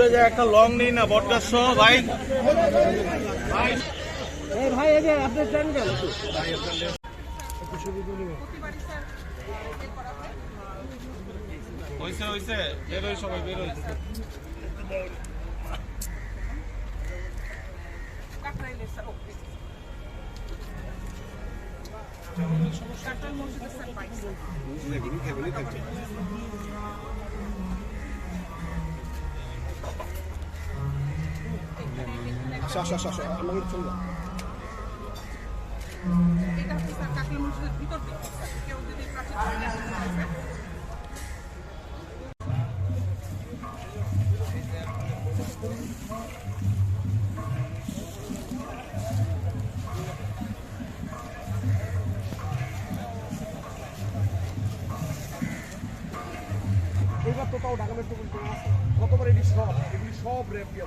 দূরে যাই একটা লং নিই না বটগাছ সহ, ভাই। ভাই এই যে আপনি হইছে বেরোই সবাই বেরোই আসো আসো আসো আসো আমাকে চলবে এটা হচ্ছে স্যার কাকলা মসজিদের ভিতর দিকে কেউ যদি এইবার তো তাও ঢাকা মেট্রো পুলিশ গতবার এটি সব এগুলি সব র্যাপ দিয়ে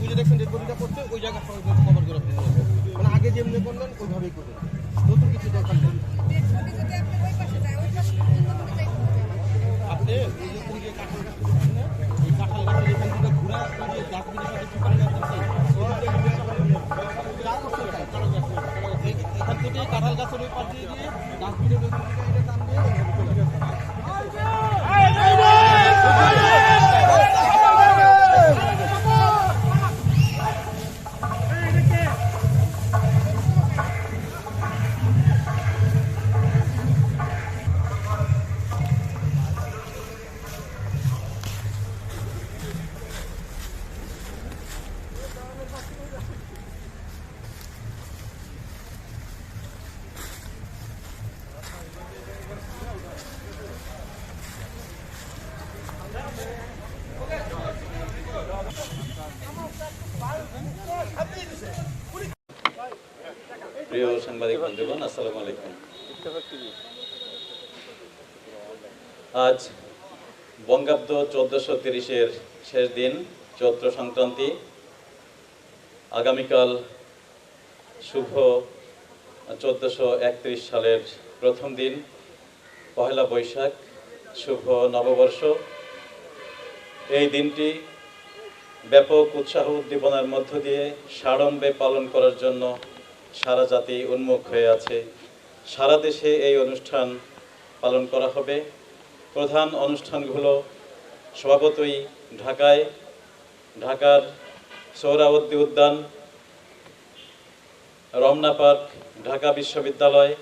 যে দেখছেন যে গতিটা করতে ওই জায়গা কভার করে মানে আগে যেমনি করলেন, ওইভাবেই করবেন নতুন কিছু দরকার প্রিয় সাংবাদিক বন্ধুগণ আসসালামু আলাইকুম। আজ বঙ্গাব্দ চোদ্দশো তিরিশের শেষ দিন, চৈত্র সংক্রান্তি। আগামীকাল শুভ চোদ্দশো একত্রিশ সালের প্রথম দিন, পহেলা বৈশাখ, শুভ নববর্ষ। এই দিনটি ব্যাপক উৎসাহ উদ্দীপনার মধ্য দিয়ে সাড়ম্বে পালন করার জন্য সারা জাতি উন্মুখ হয়ে আছে। সারা দেশে এই অনুষ্ঠান পালন করা হবে। প্রধান অনুষ্ঠানগুলো স্বভাবতই ঢাকায়, ঢাকার সৌরাবর্দী উদ্যান, রমনা পার্ক, ঢাকা বিশ্ববিদ্যালয়,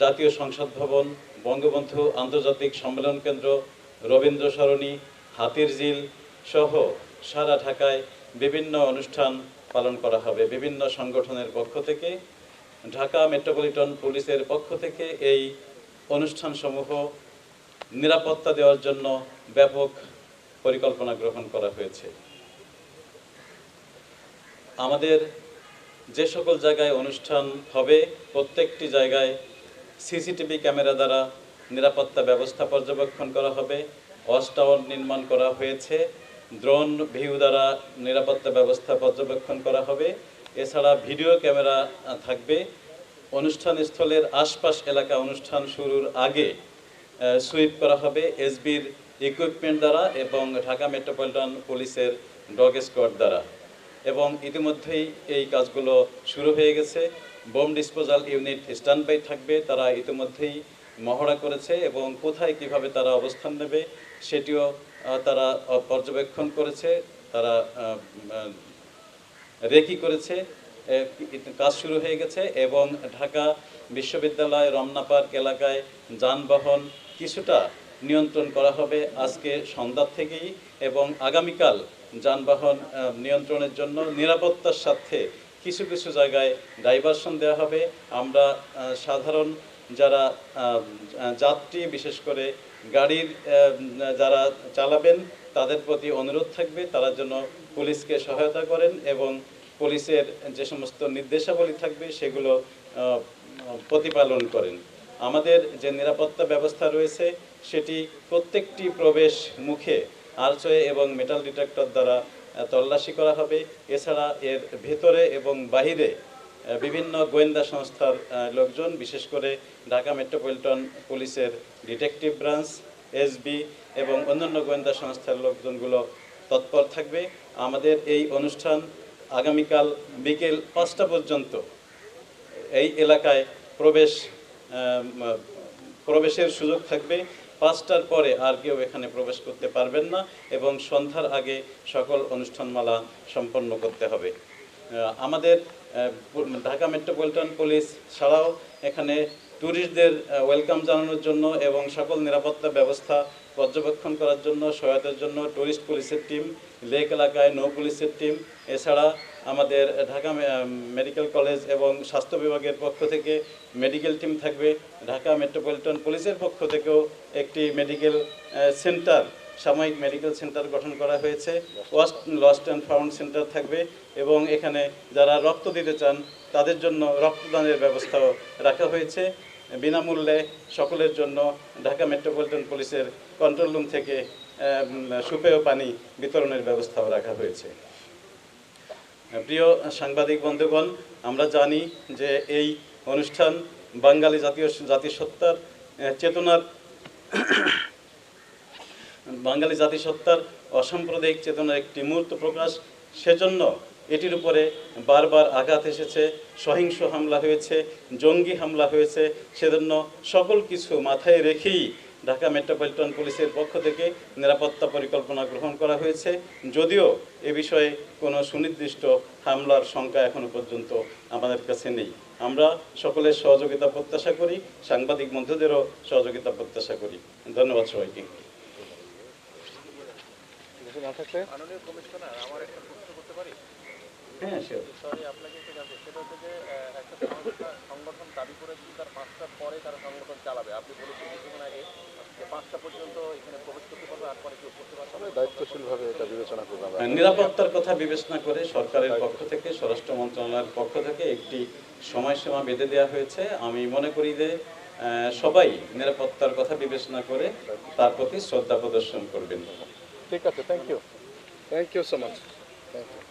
জাতীয় সংসদ ভবন, বঙ্গবন্ধু আন্তর্জাতিক সম্মেলন কেন্দ্র, রবীন্দ্র সরণি হাতির ঝিল সহ সারা ঢাকায় বিভিন্ন অনুষ্ঠান পালন করা হবে। বিভিন্ন সংগঠনের পক্ষ থেকে, ঢাকা মেট্রোপলিটন পুলিশের পক্ষ থেকে এই অনুষ্ঠানসমূহ নিরাপত্তা দেওয়ার জন্য ব্যাপক পরিকল্পনা গ্রহণ করা হয়েছে। আমাদের যে সকল জায়গায় অনুষ্ঠান হবে, প্রত্যেকটি জায়গায় সিসিটিভি ক্যামেরা দ্বারা নিরাপত্তা ব্যবস্থা পর্যবেক্ষণ করা হবে, ওয়াচ টাওয়ার নির্মাণ করা হয়েছে। ড্রোন ভিউ দ্বারা নিরাপত্তা ব্যবস্থা পর্যবেক্ষণ করা হবে। এছাড়া ভিডিও ক্যামেরা থাকবে। অনুষ্ঠান স্থলের আশপাশ এলাকা অনুষ্ঠান শুরুর আগে সুইপ করা হবে এসবির ইকুইপমেন্ট দ্বারা এবং ঢাকা মেট্রোপলিটন পুলিশের ডগ স্কোয়াড দ্বারা। এবং ইতিমধ্যেই এই কাজগুলো শুরু হয়ে গেছে। Bomb disposal unit stand by থাকবে। তারা ইতিমধ্যেই মহড়া করেছে এবং কোথায় কীভাবে তারা অবস্থান নেবে সেটিও তারা পর্যবেক্ষণ করেছে, তারা রেকি করেছে কাজ শুরু হয়ে গেছে এবং ঢাকা বিশ্ববিদ্যালয় রমনা পার্ক এলাকায় যানবাহন কিছুটা নিয়ন্ত্রণ করা হবে আজকে সন্ধ্যা থেকেই এবং আগামীকাল যানবাহন নিয়ন্ত্রণের জন্য নিরাপত্তার সাথে কিছু কিছু জায়গায় ডাইভারশন দেওয়া হবে। আমরা সাধারণ যারা যাত্রী, বিশেষ করে গাড়ির যারা চালাবেন, তাদের প্রতি অনুরোধ থাকবে। তারা যেন পুলিশকে সহায়তা করেন এবং পুলিশের যে সমস্ত নির্দেশাবলী থাকবে, সেগুলো প্রতিপালন করেন। আমাদের যে নিরাপত্তা ব্যবস্থা রয়েছে, সেটি প্রত্যেকটি প্রবেশ মুখে আর্চওয়ে এবং মেটাল ডিটেক্টর দ্বারা তল্লাশি করা হবে। এছাড়া এর ভেতরে এবং বাহিরে বিভিন্ন গোয়েন্দা সংস্থার লোকজন, বিশেষ করে ঢাকা মেট্রোপলিটন পুলিশের ডিটেকটিভ ব্রাঞ্চ এসবি এবং অন্যান্য গোয়েন্দা সংস্থার লোকজনগুলো তৎপর থাকবে। আমাদের এই অনুষ্ঠান আগামীকাল বিকেল পাঁচটা পর্যন্ত এই এলাকায় প্রবেশ প্রবেশের সুযোগ থাকবে। পাঁচটার পরে আর কেউ এখানে প্রবেশ করতে পারবেন না এবং সন্ধ্যার আগে সকল অনুষ্ঠানমালা সম্পন্ন করতে হবে। আমাদের ঢাকা মেট্রোপলিটন পুলিশ ছাড়াও এখানে ট্যুরিস্টদের ওয়েলকাম জানানোর জন্য এবং সকল নিরাপত্তা ব্যবস্থা পর্যবেক্ষণ করার জন্য, সহায়তার জন্য টুরিস্ট পুলিশের টিম, লেক এলাকায় নৌ পুলিশের টিম, এছাড়া আমাদের ঢাকা মেডিকেল কলেজ এবং স্বাস্থ্য বিভাগের পক্ষ থেকে মেডিকেল টিম থাকবে। ঢাকা মেট্রোপলিটন পুলিশের পক্ষ থেকেও একটি মেডিকেল সেন্টার সাময়িক মেডিকেল সেন্টার গঠন করা হয়েছে। ওয়াস্ট লস্ট অ্যান্ড ফাউন্ড সেন্টার থাকবে এবং এখানে যারা রক্ত দিতে চান, তাদের জন্য রক্তদানের ব্যবস্থাও রাখা হয়েছে। বিনামূল্যে সকলের জন্য ঢাকা মেট্রোপলিটন পুলিশের কন্ট্রোল রুম থেকে সুপেয় পানি বিতরণের ব্যবস্থাও রাখা হয়েছে। প্রিয় সাংবাদিক বন্ধুগণ, আমরা জানি যে এই অনুষ্ঠান বাঙালি জাতীয় জাতিসত্তার চেতনার বাঙালি জাতিসত্তার অসাম্প্রদায়িক চেতনার একটি মূর্ত প্রকাশ, সেজন্য এটির উপরে বারবার আঘাত এসেছে, সহিংস হামলা হয়েছে, জঙ্গি হামলা হয়েছে, সেজন্য সকল কিছু মাথায় রেখেই ঢাকা মেট্রোপলিটন পুলিশের পক্ষ থেকে নিরাপত্তা পরিকল্পনা গ্রহণ করা হয়েছে। যদিও এ বিষয়ে কোনো সুনির্দিষ্ট হামলার সংখ্যা এখনও পর্যন্ত আমাদের কাছে নেই। আমরা সকলের সহযোগিতা প্রত্যাশা করি, সাংবাদিক বন্ধুদেরও সহযোগিতা প্রত্যাশা করি। ধন্যবাদ সবাইকে। মাননীয় কমিশনার আমার একটা প্রশ্ন করতে পারি? হ্যাঁ. সরি আপনাকে একটু জানতে সেটা হচ্ছে যে একটা সংগঠন দাবি করেছে তার পাঁচটার পরে তারা সংগঠন চালাবে। আপনি বলেছেন কিছুক্ষণ আগে যে পাঁচটা পর্যন্ত এখানে প্রবেশ করতে পারবে আর পরে কেউ করতে পারবে না। দায়িত্বশীলভাবে এটা বিবেচনা করব। আমরা নিরাপত্তার কথা বিবেচনা করে সরকারের পক্ষ থেকে স্বরাষ্ট্র মন্ত্রণালয়ের পক্ষ থেকে একটি সময়সীমা বেঁধে দেওয়া হয়েছে। আমি মনে করি যে আহ, সবাই নিরাপত্তার কথা বিবেচনা করে তার প্রতি শ্রদ্ধা প্রদর্শন করবেন। ঠিক আছে thank you thank you so much thank you